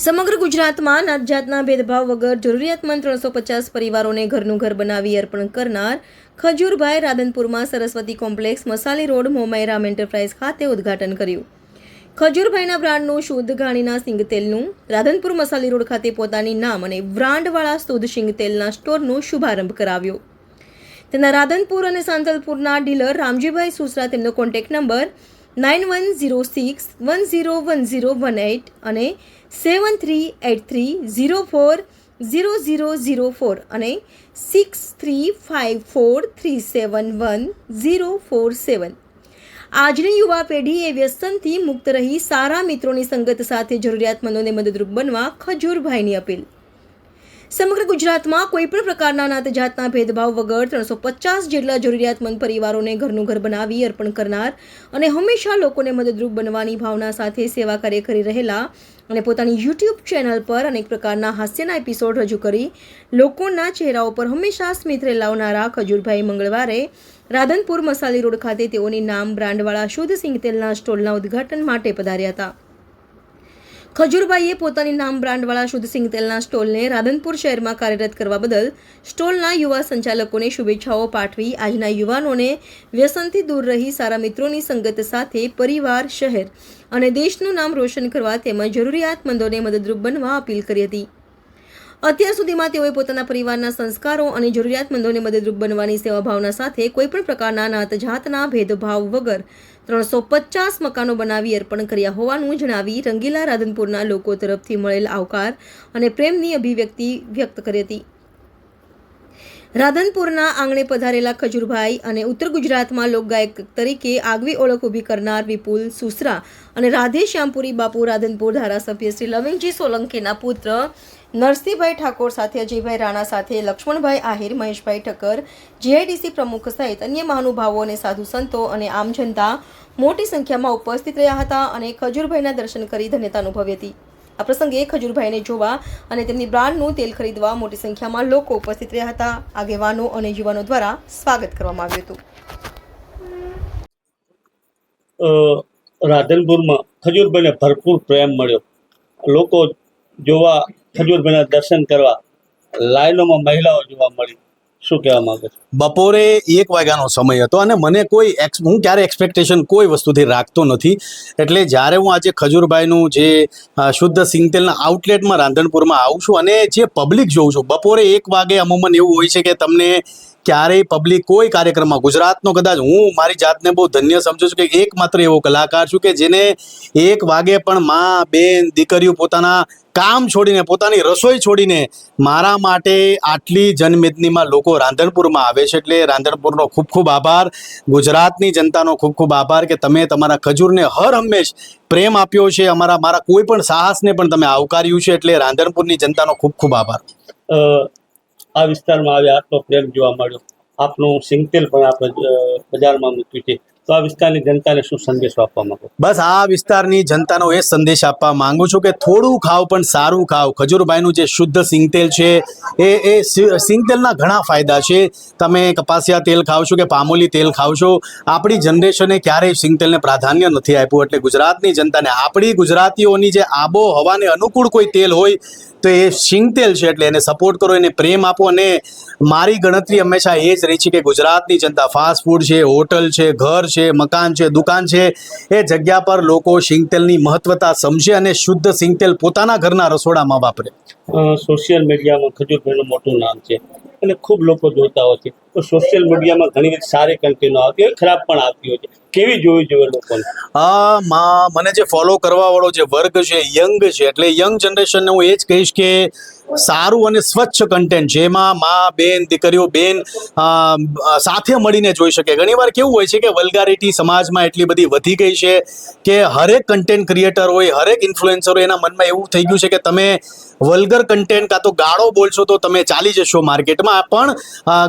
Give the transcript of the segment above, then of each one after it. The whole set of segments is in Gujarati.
સમગ્ર ગુજરાતમાં નાત જાતના ભેદભાવ વગર જરૂરિયાતમંદ ત્રણસો પચાસ પરિવારોને ઘરનું ઘર બનાવી અર્પણ કરનાર Khajurbhai રાધનપુરમાં Saraswati complex Masali road Momai enterprise ખાતે ઉદ્ઘાટન કર્યું. ખજૂરભાઈના બ્રાન્ડનું શુદ્ધ ઘાણીના સિંગ તેલનું રાધનપુર મસાલી રોડ ખાતે પોતાની નામ અને બ્રાન્ડવાળા શુદ્ધ સિંગ તેલના સ્ટોરનો શુભારંભ કરાવ્યો. તેના રાધનપુર અને સાંતલપુરના ડીલર રામજીભાઈ સુસરા તેમનો contact number nine one zero six one zero one zero one eight અને seven three eight three zero four zero zero zero four અને six three five four three seven one zero four seven આજની યુવા પેઢી એ વ્યસનથી મુક્ત રહી સારા મિત્રોની સંગત સાથે જરૂરિયાતમંદોને મદદરૂપ બનવા ખજૂરભાઈની અપીલ સમગ્ર ગુજરાતમાં કોઈ પણ પ્રકારના નાત જાતના ભેદભાવ વગર ત્રણસો પચાસ જેટલા જરૂરિયાતમંદ પરિવારોને ઘરનું ઘર બનાવી અર્પણ કરનાર અને હંમેશા લોકોને મદદરૂપ બનવાની ભાવના સાથે સેવા કાર્ય કરી રહેલા અને પોતાની યુટ્યુબ ચેનલ પર અનેક પ્રકારના હાસ્યના એપિસોડ રજૂ કરી લોકોના ચહેરાઓ પર હંમેશા સ્મિત રેલાવનારા ખજૂરભાઈ મંગળવારે રાધનપુર મસાલી રોડ ખાતે તેઓની નામ બ્રાન્ડવાળા શુદ્ધ સિંગ તેલના સ્ટોલના ઉદ્ઘાટન માટે પધાર્યા હતા. ખજૂરભાઈએ પોતાની નામ બ્રાન્ડવાળા શુદ્ધ સિંગ તેલના સ્ટોલને રાધનપુર શહેરમાં કાર્યરત કરવા બદલ સ્ટોલના યુવા સંચાલકોને શુભેચ્છાઓ પાઠવી આજના યુવાનોને વ્યસનથી દૂર રહી સારા મિત્રોની સંગત સાથે પરિવાર, શહેર અને દેશનું નામ રોશન કરવા તેમજ જરૂરિયાતમંદોને મદદરૂપ બનવા અપીલ કરી હતી. અત્યાર સુધીમાં તેઓએ પોતાના પરિવારના સંસ્કારો અને જરૂરિયાતમંદોને મદદરૂપ બનવાની સેવા ભાવના સાથે કોઈપણ પ્રકારના નાત જાતના ભેદભાવ વગર ત્રણસો પચાસ મકાનો બનાવી અર્પણ કર્યા હોવાનું જણાવી રંગીલા રાધનપુરના લોકો તરફથી મળેલ આવકાર અને પ્રેમની અભિવ્યક્તિ વ્યક્ત કરી હતી. રાધનપુરના આંગણે પધારેલા ખજુરભાઈ અને ઉત્તર ગુજરાતમાં લોકગાયક તરીકે આગવી ઓળખ ઊભી કરનાર વિપુલ સુસરા અને રાધે શ્યામપુરી બાપુ રાધનપુર ધારાસભ્ય શ્રી લવિંગજી સોલંકીના પુત્ર નરસિંહભાઈ ઠાકોર સાથે, અજયભાઈ રાણા સાથે, લક્ષ્મણભાઈ આહિર, મહેશભાઈ ઠક્કર, જીઆઈડીસી પ્રમુખ સહિત અન્ય મહાનુભાવો અને સાધુ સંતો અને આમ જનતા મોટી સંખ્યામાં ઉપસ્થિત રહ્યા હતા અને ખજૂરભાઈના દર્શન કરી ધન્યતા અનુભવી હતી. આ પ્રસંગે ખજૂરભાઈને જોવા અને તેમની બ્રાન્ડનું તેલ ખરીદવા મોટી સંખ્યામાં લોકો ઉપસ્થિત રહ્યા હતા. આગેવાનો અને યુવાનો દ્વારા સ્વાગત કરવામાં આવ્યું હતું. રાધનપુરમાં ખજૂરભાઈને ભરપૂર પ્રેમ મળ્યો. લોકો જોવા ખજૂરભાઈના દર્શન કરવા લાઈનોમાં મહિલાઓ જોવા મળી. શું કહેવા માંગે બપોરે એક વાગ્યાનો સમય હતો અને મને કોઈ હું ક્યારે એક્સપેક્ટેશન કોઈ વસ્તુથી રાખતો નથી. એટલે જ્યારે હું આજે ખજૂરભાઈનું જે શુદ્ધ સિંગતેલના આઉટલેટમાં રાંધણપુરમાં આવું છું અને જે પબ્લિક જોઉં છું, બપોરે એક વાગે અમુમન એવું હોય છે કે તમને ક્યારેય પબ્લિક કોઈ કાર્યક્રમમાં, ગુજરાતનો કદાચ હું મારી જાતને બહુ ધન્ય સમજુ છું કે એકમાત્ર એવો કલાકાર છું કે જેને એક વાગે પણ માં, બેન, દીકરીઓ પોતાના કામ છોડીને, પોતાની રસોઈ છોડીને મારા માટે આટલી જનમેદનીમાં લોકો રાંધણપુરમાં આવે છે એટલે રાંધણપુરનો ખૂબ ખૂબ આભાર. ગુજરાતની જનતાનો ખૂબ ખૂબ આભાર કે તમે તમારા ખજૂરને હર હંમેશ પ્રેમ આપ્યો છે. અમારા, મારા કોઈ પણ સાહસને પણ તમે આવકાર્યું છે એટલે રાંધણપુરની જનતાનો ખૂબ ખૂબ આભાર. આ વિસ્તારમાં આવ્યા આટલો પ્રેમ જોવા મળ્યો. આપનું સિંગતેલ પણ આપણે બજારમાં મૂક્યું છે. તો આ વિસ્તારની જનતાને શું સંદેશો આપવા માંગો? બસ આ વિસ્તારની જનતાનો એ સંદેશ આપવા માંગુ છું કે થોડું ખાવ પણ સારું ખાવ. ખજૂરભાઈનું જે શુદ્ધ સિંગતેલ છે, એ એ સિંગતેલના ઘણા ફાયદા છે. તમે કપાસિયા તેલ ખાવ છો કે પામોલી તેલ ખાવ છો, આપણી જનરેશને ક્યારેય સિંગતેલને પ્રાધાન્ય નથી આપ્યું. એટલે ગુજરાતની જનતાને, આપણી ગુજરાતીઓની જે આબોહવાને અનુકૂળ કોઈ તેલ હોય, તો એ સિંગતેલ છે એટલે એને સપોર્ટ કરો, એને પ્રેમ આપો અને મારી ગણતરી હંમેશા એ જ રહી છે કે ગુજરાતની જનતા ફાસ્ટ ફૂડ છે, હોટલ છે, ઘર છે મકાન છે દુકાન છે એ જગ્યા પર લોકો સિંગતેલની મહત્વતા સમજે અને શુદ્ધ સિંગતેલ પોતાના ઘરના રસોડામાં વાપરે. સોશિયલ મીડિયામાં ખજૂરભાઈનું મોટું નામ છે. અને ખૂબ લોકો જોતા હોય છે. તો સોશિયલ મીડિયામાં ઘણી બધી સારી કન્ટેનો આવતી હોય ખરાબ પણ આવતી હોય છે. કેવી જોવી જોઈએ લોકોને? આ માં મને જે ફોલો કરવાવાળો જે વર્ગ છે યંગ છે એટલે યંગ જનરેશનને હું એ જ કહીશ કે સારું અને સ્વચ્છ કન્ટેન્ટ જેમાં માં, બેન, દીકરીઓ, બેન સાથે મળીને જોઈ શકે. ઘણીવાર કેવું હોય છે કે વલ્ગારિટી સમાજમાં એટલી બધી વધી ગઈ છે કે હરેક કન્ટેન્ટ ક્રિએટર હોય, હરેક ઇન્ફ્લુએન્સર હોય, એના મનમાં એવું થઈ ગયું છે કે તમે વલ્ગર કન્ટેન્ટ કાં તો ગાળો બોલશો તો તમે ચાલી જશો માર્કેટમાં. પણ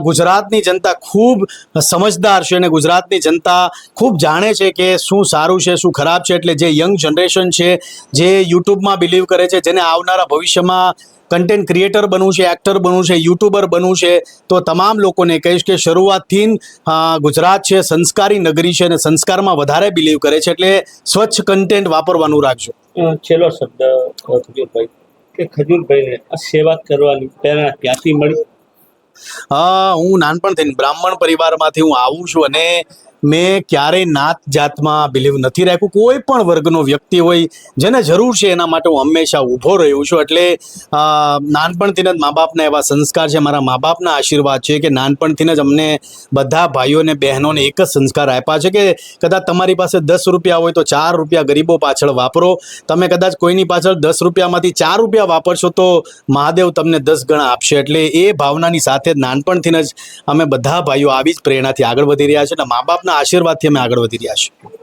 ગુજરાતની જનતા ખૂબ સમજદાર છે અને ગુજરાતની જનતા ખૂબ જાણે છે કે શું સારું છે, શું ખરાબ છે. એટલે જે યંગ જનરેશન છે, જે યુટ્યુબમાં બિલીવ કરે છે, જેને આવનારા ભવિષ્યમાં કન્ટેન્ટ ક્રિએટર બનવું છે એક્ટર બનવું છે યુટ્યુબર બનવું છે તો તમામ લોકોને કહીશ કે શરૂઆતથી ગુજરાત છે સંસ્કારી નગરી છે અને સંસ્કારમાં વધારે બિલીવ કરે છે એટલે સ્વચ્છ કન્ટેન્ટ વાપરવાનું રાખજો. છેલ્લો શબ્દ ખજૂરભાઈ કે ખજૂરભાઈને આ સેવા કરવાની પ્રેરણા ક્યાંથી મળી? અ, હું નાનપણથી બ્રાહ્મણ પરિવારમાંથી હું આવું છું અને મેં ક્યારેય નાત જાતમાં બિલીવ નથી રાખ્યું. કોઈ પણ વર્ગનો વ્યક્તિ હોય, જેને જરૂર છે એના માટે હું હંમેશા ઊભો રહ્યો છું. એટલે નાનપણથી જ મા બાપના એવા સંસ્કાર છે, મારા મા બાપના આશીર્વાદ છે કે નાનપણથી જ અમને બધા ભાઈઓ અને બહેનોને એક જ સંસ્કાર આપ્યા છે કે કદાચ તમારી પાસે દસ રૂપિયા હોય તો ચાર રૂપિયા ગરીબો પાછળ વાપરો. તમે કદાચ કોઈની પાછળ દસ રૂપિયામાંથી ચાર રૂપિયા વાપરશો તો મહાદેવ તમને દસ ગણા આપશે. એટલે એ ભાવનાની સાથે નાનપણથી જ અમે બધા ભાઈઓ આવી જ પ્રેરણાથી આગળ વધી રહ્યા છે અને મા બાપના આશીર્વાદથી અમે આગળ વધી રહ્યા છીએ.